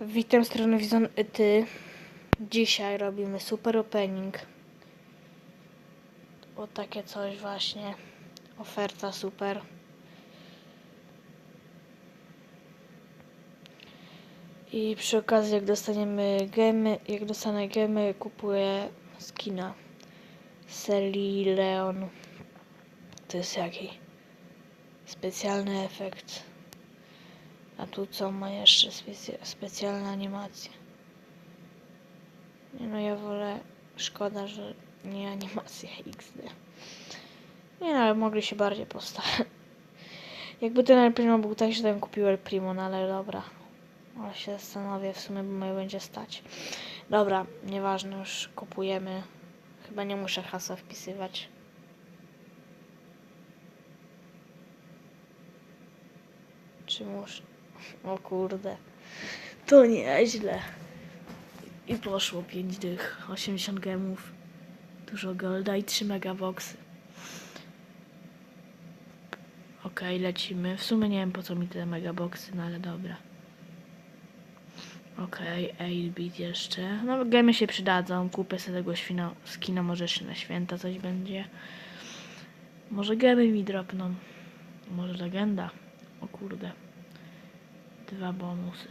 Witam strony Wizon Ty. Dzisiaj robimy super opening. O takie coś właśnie. Oferta super. I przy okazji jak dostaniemy gemy, jak dostanę gemy, kupuję skina serii Leon. To jest jaki specjalny efekt. A tu co ma jeszcze specy- specjalna animacja. Nie no, ja wolę. Szkoda, że nie animacja XD. Nie no, ale mogli się bardziej postarać. Jakby ten El Primo był tak, że ten kupił El Primo, no ale dobra. Ale się zastanowię w sumie, mnie będzie stać. Dobra, nieważne, już kupujemy. Chyba nie muszę hasła wpisywać. Czy muszę? O kurde. To nieźle. I poszło 5 dych, 80 gemów, dużo golda i 3 megaboxy. Okej, lecimy. W sumie nie wiem po co mi te megaboxy, no ale dobra. Okej, okay, 8-bit jeszcze. No gemy się przydadzą. Kupię sobie tego świna, skina, może jeszcze na święta coś będzie. Może gemy mi dropną. Może legenda. O kurde dwa bonusy.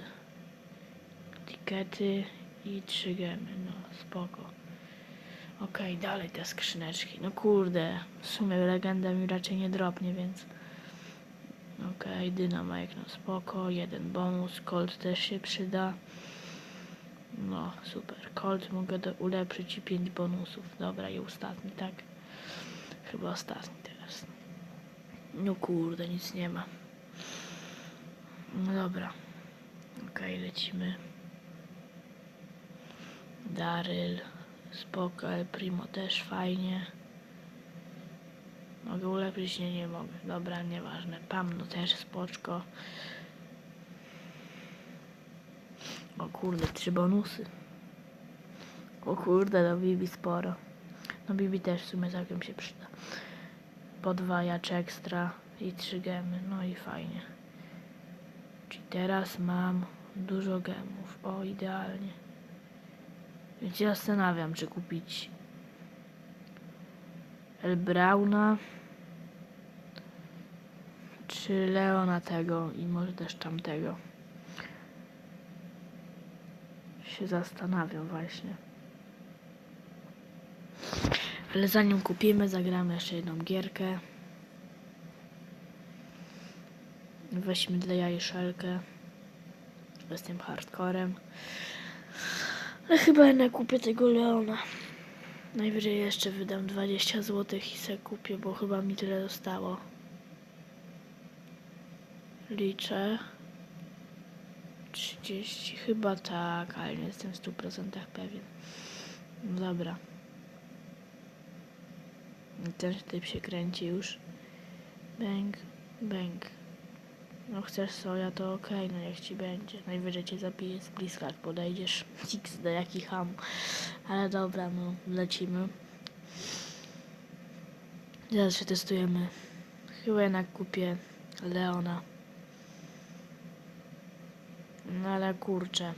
Tikety i trzy gemy. No, spoko. Okej, dalej te skrzyneczki. No kurde, w sumie legenda mi raczej nie dropnie, więc... Okej, dynamek, no spoko. Jeden bonus, Colt też się przyda. No, super. Colt mogę do, ulepszyć i pięć bonusów. Dobra, i ostatni, tak? Chyba ostatni teraz. No kurde, nic nie ma. No dobra. Okej, lecimy. Daryl. Spoko, El Primo też fajnie. Mogę ulepszyć? Nie, nie mogę. Dobra, nieważne. Pamno też spoczko. O kurde, trzy bonusy. O kurde, no Bibi sporo. No Bibi też w sumie całkiem się przyda. Podwajacz ekstra i trzy gemy. No i fajnie. Teraz mam dużo gemów. O, idealnie. Więc się zastanawiam, czy kupić El Brauna, czy Leona tego i może też tamtego. Się zastanawiam właśnie. Ale zanim kupimy, zagramy jeszcze jedną gierkę. Weźmy dla jaj szelkę. Jestem hardcorem. Ale chyba jednak kupię tego Leona. Najwyżej jeszcze wydam 20 zł i se kupię, bo chyba mi tyle zostało. Liczę. 30, chyba tak, ale nie jestem w 100% pewien. No dobra. Ten typ się kręci już. Bang, bang. No chcesz soja, to okej, no jak ci będzie. Najwyżej cię zabije z bliska, jak podejdziesz. XD, jaki ham. Ale dobra, no, lecimy. Zaraz się testujemy. Chyba jednak kupię Leona. No ale kurczę.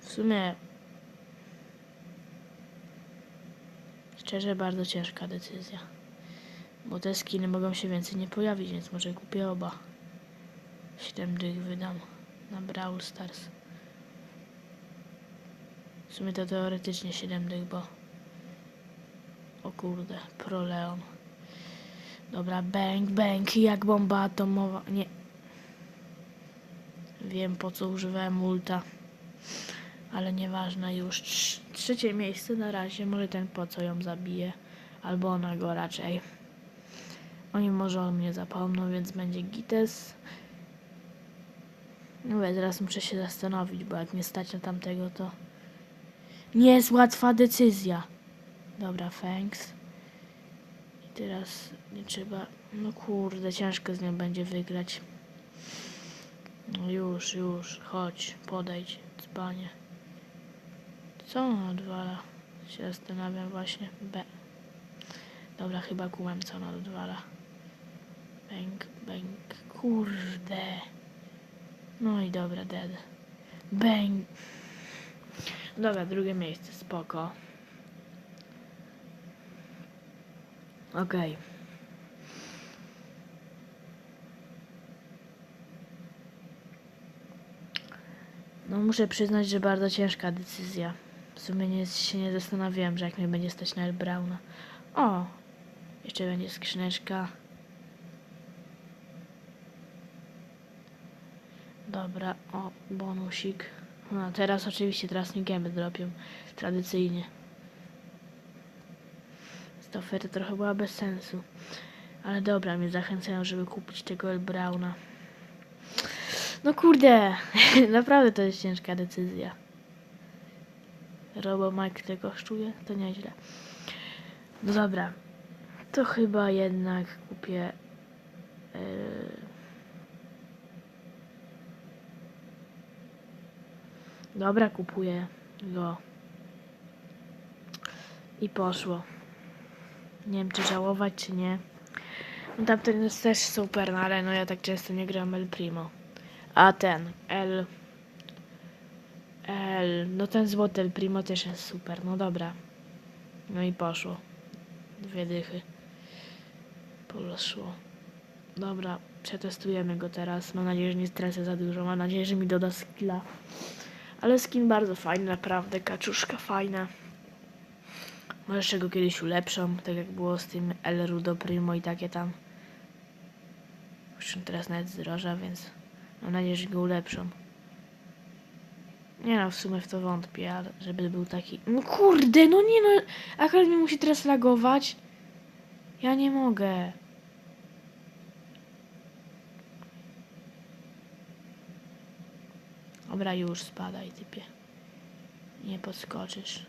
W sumie... Szczerze, bardzo ciężka decyzja. Bo te skiny mogą się więcej nie pojawić, więc może kupię oba. 7 dych wydam na Brawl Stars. W sumie to teoretycznie 7 dych, bo... O kurde, Pro Leon. Dobra, bang, bang, jak bomba atomowa. Nie. Wiem po co używałem ulta. Ale nieważne już. Trz- Trzecie miejsce na razie. Może ten po co ją zabije. Albo ona go raczej. Oni może o mnie zapomną, więc będzie gites. No ale teraz muszę się zastanowić, bo jak nie stać na tamtego, to nie jest łatwa decyzja. Dobra, thanks. I teraz nie trzeba... No kurde, ciężko z nią będzie wygrać. No już, już, chodź, podejdź, dzbanie. Co ona odwala? Się zastanawiam właśnie. B. Dobra, chyba kułem, co ona odwala. Bęk, bęk, kurde. No i dobra, dead. Bang. Dobra, drugie miejsce, spoko. Okej. No muszę przyznać, że bardzo ciężka decyzja. W sumie nie, się nie zastanawiałem, że jak mnie będzie stać na El Brauna. O! Jeszcze będzie skrzyneczka. Dobra, o, bonusik. No, teraz oczywiście teraz mi gemy dropią. Tradycyjnie. Ta oferta trochę była bez sensu. Ale dobra, mnie zachęcają, żeby kupić tego El Brauna. No kurde, naprawdę to jest ciężka decyzja. Robo Mike tyle kosztuje? To nieźle. No dobra, to chyba jednak kupię... Yy... Dobra, kupuję go. I poszło. Nie wiem, czy żałować, czy nie. No tamten jest też super, no ale no ja tak często nie gram El Primo. A ten, El... El... No ten złoty El Primo też jest super, no dobra. No i poszło. Dwie dychy. Poszło. Dobra, przetestujemy go teraz. Mam nadzieję, że nie stracę za dużo. Mam nadzieję, że mi doda skilla. Ale skin bardzo fajny, naprawdę. Kaczuszka fajna. Może jeszcze go kiedyś ulepszą, tak jak było z tym El Rudo Primo i takie tam. Już teraz nawet zdroża, więc mam nadzieję, że go ulepszą. Nie no, w sumie w to wątpię, ale żeby był taki... No kurde, no nie no, akurat mi musi teraz lagować. Ja nie mogę. Dobra, już spadaj, typie. Nie podskoczysz.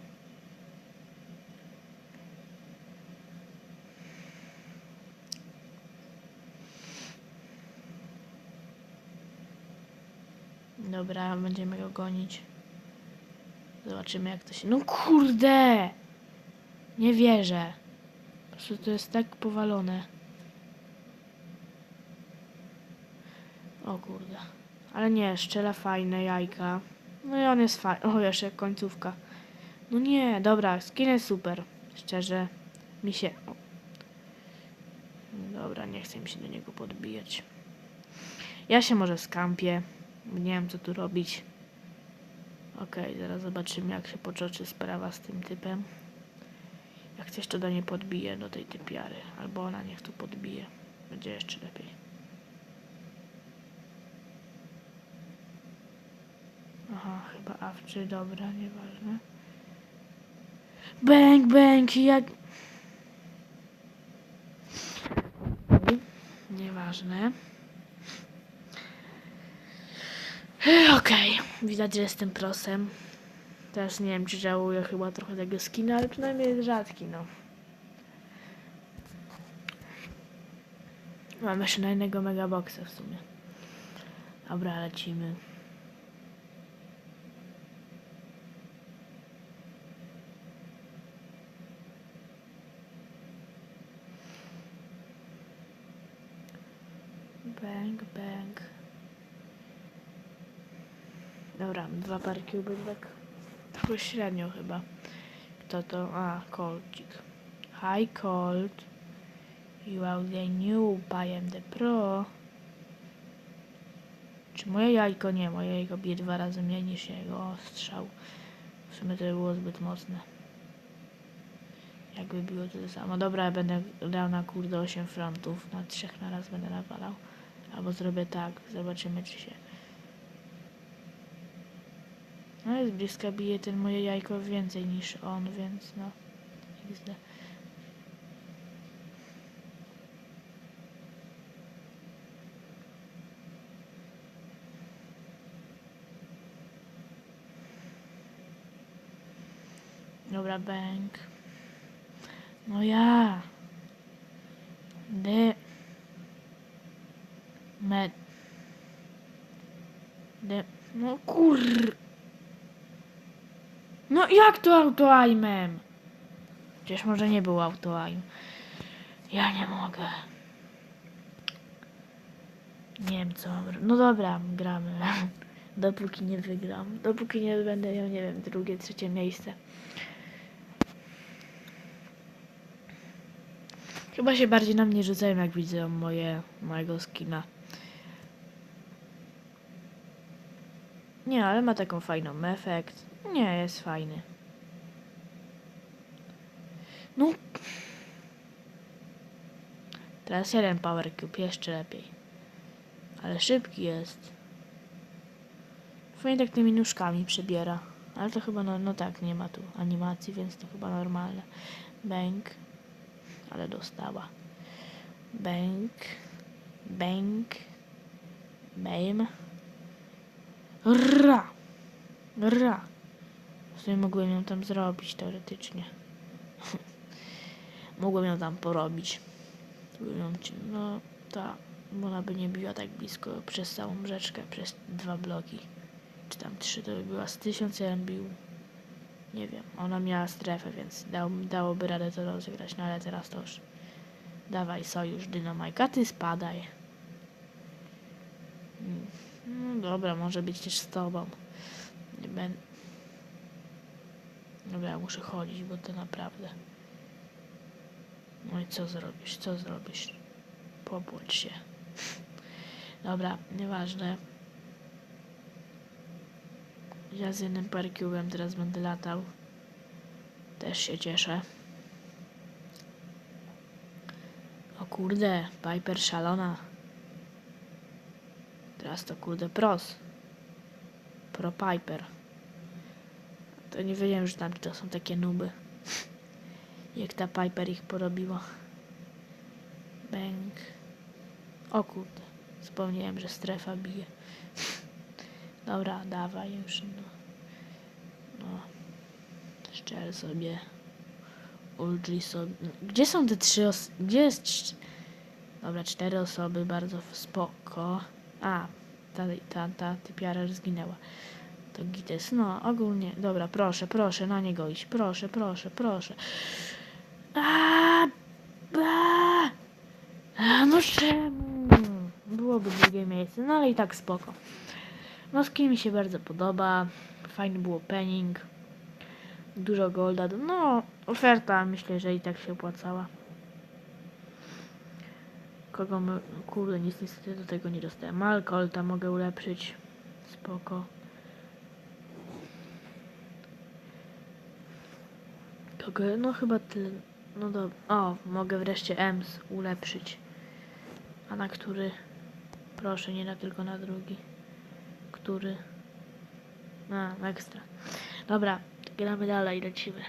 Dobra, będziemy go gonić. Zobaczymy jak to się... No kurde! Nie wierzę. Po prostu to jest tak powalone. O kurde. Ale nie, szczela fajne jajka. No i on jest fajny. O, jeszcze końcówka. No nie, dobra, skin jest super. Szczerze, mi się... O. Dobra, nie chcę mi się do niego podbijać. Ja się może skampię. Nie wiem, co tu robić. Okej, zaraz zobaczymy, jak się potoczy sprawa z tym typem. Jak coś, to do niej podbije, do tej typiary. Albo ona niech tu podbije. Będzie jeszcze lepiej. Chyba awczy, dobra, nieważne. Bęk, bęk, jak... Nieważne. Okej, widać, że jestem prosem. Teraz nie wiem, czy żałuję chyba trochę tego skina, ale przynajmniej jest rzadki, no. Mam jeszcze na innego megaboxa w sumie. Dobra, lecimy. Bang, bang. Dobra, dwa parki ubydlek. Trochę średnio chyba. Kto to? A, Colcik. Hi Colt. You are the noob, I am the pro. Czy moje jajko? Nie, moje jajko bije dwa razy mniej niż jego strzał. W sumie to by było zbyt mocne. Jakby było to samo. Dobra, ja będę grał na kurde 8 frontów. Na trzech na raz będę nawalał. Albo zrobię tak. Zobaczymy, czy się... No jest bliska, bije ten moje jajko więcej niż on, więc no. Dobra, bank. No ja. De. De. No kur... No jak to autoaimem? Przecież może nie był autoaim. Ja nie mogę. Nie wiem co No dobra, gramy. Dopóki nie wygram. Dopóki nie będę miał, nie wiem, drugie, trzecie miejsce. Chyba się bardziej na mnie rzucają, jak widzę moje, mojego skina. Nie, ale ma taką fajną efekt. Nie, jest fajny. No. Teraz jeden Power Cube, jeszcze lepiej. Ale szybki jest. Fajnie tak tymi nóżkami przebiera. Ale to chyba, no, no tak, nie ma tu animacji, więc to chyba normalne. Bęk. Ale dostała. Bęk. Bęk. Bejm. Ra. Ra. W sumie mogłem ją tam zrobić teoretycznie. mogłem ją tam porobić. No ta, ona by nie biła tak blisko przez całą rzeczkę, przez dwa bloki. Czy tam trzy to by była z tysiąc, ja bił. Nie wiem, ona miała strefę, więc dał, dałoby radę to rozegrać, no ale teraz to już. Dawaj sojusz, dynamajka, ty spadaj. Mm, No dobra, może być też z tobą. Nie będę. Dobra, ja muszę chodzić, bo to naprawdę. No i co zrobisz? Co zrobisz? Pobłądź się. Dobra, nieważne. Ja z jednym parcubem teraz będę latał. Też się cieszę. O kurde, Piper szalona. Teraz to kurde pros. Pro Piper. To nie wiedziałem, że tam to są takie nuby. Jak ta Piper ich porobiła. Bęk. O kurde. Wspomniałem, że strefa bije. Dobra, dawaj już. No. no. Szczel sobie. Ulgi sobie. Gdzie są te trzy osoby? Gdzie jest. Dobra, cztery osoby, bardzo spoko. A, ta, ta, ta typiara zginęła. To Gites, no ogólnie, dobra, proszę, proszę, na niego iść, proszę, proszę, proszę. A, ba, a, no czemu? Byłoby drugie miejsce, no ale i tak spoko. No mi się bardzo podoba, fajny był opening, dużo golda, no oferta myślę, że i tak się opłacała. Kogo my, kurde, nic niestety do tego nie dostałem. Malcolta mogę ulepszyć, spoko. Kogo, no chyba tyle. No dobra. O, mogę wreszcie EMS ulepszyć. A na który? Proszę, nie na tylko na drugi. Który? A, ekstra. Dobra, gramy dalej, lecimy.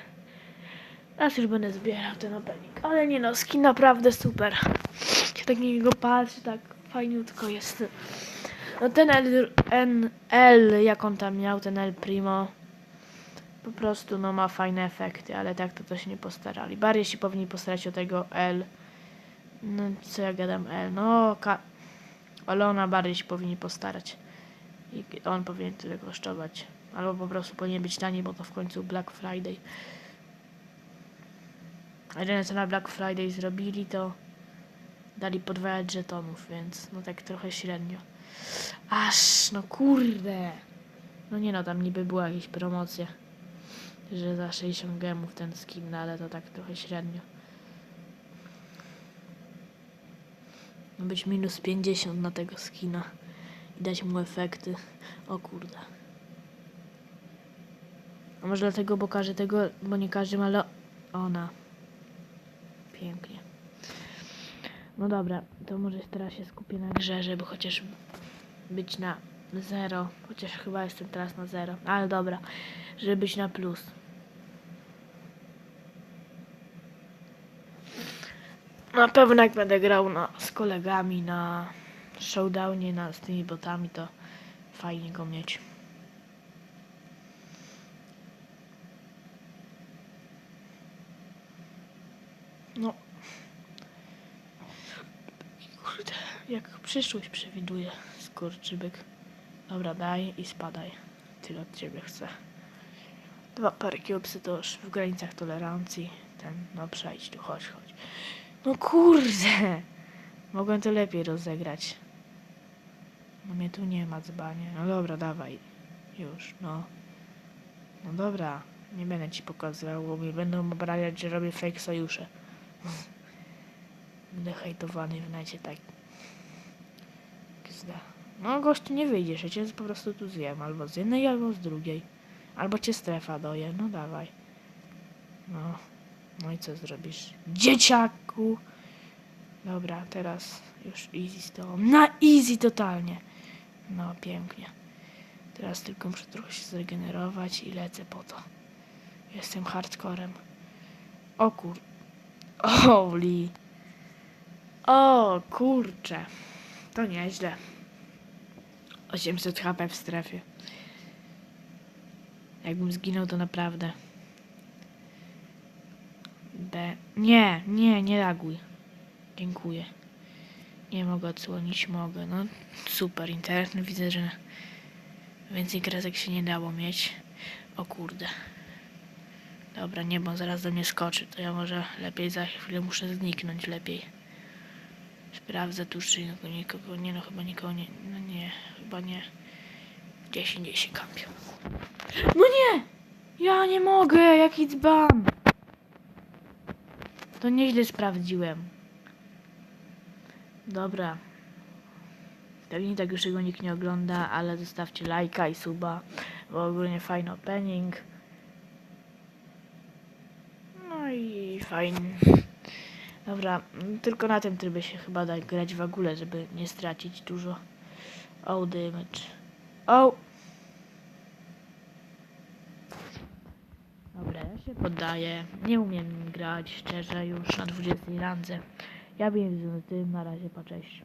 Teraz już będę zbierał ten opening. Ale nie no, skin naprawdę super. Tak na niego patrzy, tak fajniutko jest. No ten L, N, jak on tam miał, ten L Primo. Po prostu no ma fajne efekty, ale tak to, się nie postarali. Bardziej się powinni postarać o tego L. No co ja gadam L? No ka Olona bardziej się powinni postarać. I on powinien tyle kosztować. Albo po prostu powinien być tani, bo to w końcu Black Friday. A jedyne co na Black Friday zrobili to dali podwajać żetonów, więc no tak trochę średnio. Aż, no kurde. No nie no, tam niby była jakaś promocja że za 60 gemów ten skin, no ale to tak trochę średnio. Być minus 50 na tego skina i dać mu efekty. O kurde. A może dlatego, bo każdy tego, bo nie każdy ma ona. Pięknie. No dobra, to może teraz się skupię na grze, żeby chociaż być na zero. Chociaż chyba jestem teraz na zero. Ale dobra, żeby być na plus. Na pewno jak będę grał na, z kolegami na showdownie na, z tymi botami, to fajnie go mieć. No. Kurde, jak przyszłość przewiduje skurczybyk. Dobra, daj i spadaj. Tyle od ciebie chcę. Dwa pary cubesy to już w granicach tolerancji. Ten, no przejdź tu, chodź, chodź. No kurde! Mogłem to lepiej rozegrać. No mnie tu nie ma dzbanie. No dobra, dawaj. Już, no. No dobra, nie będę ci pokazywał, bo mi będą obrabiać, że robię fake sojusze. Będę hejtowany w necie tak. No gościu nie wyjdziesz, ja cię po prostu tu zjem. Albo z jednej, albo z drugiej. Albo cię strefa doje, no dawaj. No. No i co zrobisz? Dzieciaku! Dobra, teraz już easy z tobą. Na easy totalnie. No, pięknie. Teraz tylko muszę trochę się zregenerować i lecę po to. Jestem hardcorem. O kur... Holy. O kurcze. To nieźle. 800 HP w strefie. Jakbym zginął, to naprawdę. B. Nie, nie, nie reaguj. Dziękuję. Nie mogę odsłonić, mogę. No super, internet widzę, że więcej kresek się nie dało mieć. O kurde. Dobra, nie, bo zaraz do mnie skoczy. To ja może lepiej za chwilę muszę zniknąć lepiej. Sprawdzę tu, czy nikogo, nikogo nie, no chyba nikogo nie, no nie, chyba nie. Gdzieś indziej się kampią. No nie! Ja nie mogę, jaki dzban! To nieźle sprawdziłem. Dobra. Pewnie tak już jego nikt nie ogląda, ale zostawcie lajka i suba, bo ogólnie fajny opening. No i fajny. Dobra, mm, tylko na tym trybie się chyba da grać w ogóle, żeby nie stracić dużo. Oh damage. Oh! Dobra, ja się poddaję. Nie umiem grać szczerze już na 20 randze. Ja że na tym na razie po cześć.